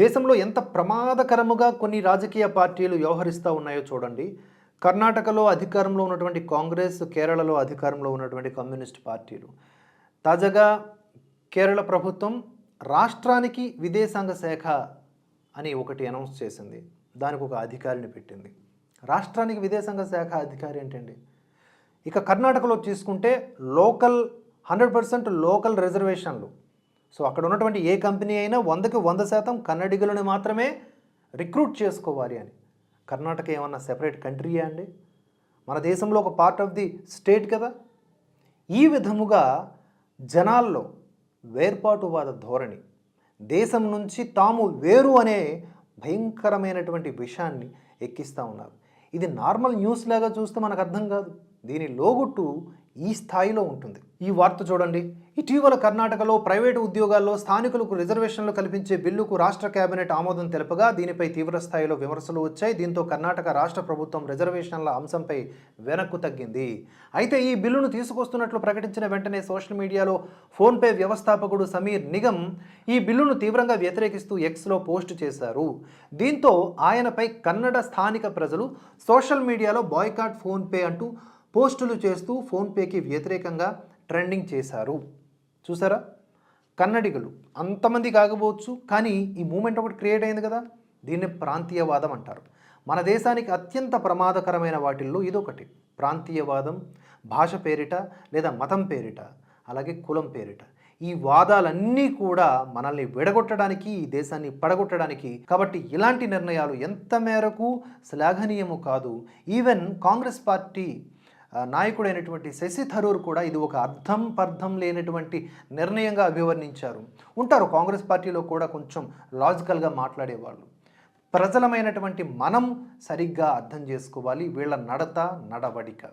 దేశంలో ఎంత ప్రమాదకరముగా కొన్ని రాజకీయ పార్టీలు వ్యవహరిస్తూ ఉన్నాయో చూడండి. కర్ణాటకలో అధికారంలో ఉన్నటువంటి కాంగ్రెస్ కేరళలో అధికారంలో ఉన్నటువంటి కమ్యూనిస్ట్ పార్టీలు. తాజాగా కేరళ ప్రభుత్వం రాష్ట్రానికి విదేశాంగ శాఖ అని ఒకటి అనౌన్స్ చేసింది. దానికి ఒక అధికారిని పెట్టింది. రాష్ట్రానికి విదేశాంగ శాఖ అధికారి ఏంటండి? ఇక కర్ణాటకలో తీసుకుంటే లోకల్ హండ్రెడ్ పర్సెంట్ లోకల్ రిజర్వేషన్లు. సో అక్కడ ఉన్నటువంటి ఏ కంపెనీ అయినా వందకి వంద శాతం కన్నడిగులను మాత్రమే రిక్రూట్ చేసుకోవాలి అని. కర్ణాటక ఏమన్నా సెపరేట్ కంట్రీయా అండి? మన దేశంలో ఒక పార్ట్ ఆఫ్ ది స్టేట్ కదా. ఈ విధముగా జనాల్లో వేర్పాటువాద ధోరణి దేశం నుంచి తాము వేరు అనే భయంకరమైనటువంటి విషయాన్ని ఎక్కిస్తూ ఉన్నారు. ఇది నార్మల్ న్యూస్ లాగా చూస్తే మనకు అర్థం కాదు. దీని లోగుట్టు ఈ స్థాయిలో ఉంటుంది. ఈ వార్త చూడండి. ఇటీవల కర్ణాటకలో ప్రైవేటు ఉద్యోగాల్లో స్థానికులకు రిజర్వేషన్లు కల్పించే బిల్లుకు రాష్ట్ర కేబినెట్ ఆమోదం తెలుపగా దీనిపై తీవ్రస్థాయిలో విమర్శలు వచ్చాయి. దీంతో కర్ణాటక రాష్ట్ర ప్రభుత్వం రిజర్వేషన్ల అంశంపై వెనక్కు తగ్గింది. అయితే ఈ బిల్లును తీసుకొస్తున్నట్లు ప్రకటించిన వెంటనే సోషల్ మీడియాలో ఫోన్పే వ్యవస్థాపకుడు సమీర్ నిగమ్ ఈ బిల్లును తీవ్రంగా వ్యతిరేకిస్తూ ఎక్స్లో పోస్ట్ చేశారు. దీంతో ఆయనపై కన్నడ స్థానిక ప్రజలు సోషల్ మీడియాలో బాయ్కాట్ ఫోన్పే అంటూ పోస్టులు చేస్తూ ఫోన్పేకి వ్యతిరేకంగా ట్రెండింగ్ చేశారు. చూసారా? కన్నడిగలు అంతమంది కాకపోవచ్చు కానీ ఈ మూమెంట్ ఒకటి క్రియేట్ అయింది కదా? దీన్ని ప్రాంతీయవాదం అంటారు. మన దేశానికి అత్యంత ప్రమాదకరమైన వాటిల్లో ఇదొకటి. ప్రాంతీయవాదం భాష పేరిట లేదా మతం పేరిట అలాగే కులం పేరిట. ఈ వాదాలన్నీ కూడా మనల్ని విడగొట్టడానికి ఈ దేశాన్ని పడగొట్టడానికి. కాబట్టి ఇలాంటి నిర్ణయాలు ఎంత మేరకు శ్లాఘనీయము కాదు. ఈవెన్ కాంగ్రెస్ పార్టీ నాయకుడైనటువంటి శశి థరూర్ కూడా ఇది ఒక అర్థం పర్థం లేనటువంటి నిర్ణయంగా అభివర్ణించారు. ఉంటారు కాంగ్రెస్ పార్టీలో కూడా కొంచెం లాజికల్గా మాట్లాడేవాళ్ళు. ప్రజలమైనటువంటి మనం సరిగ్గా అర్థం చేసుకోవాలి వీళ్ళ నడత నడవడిక.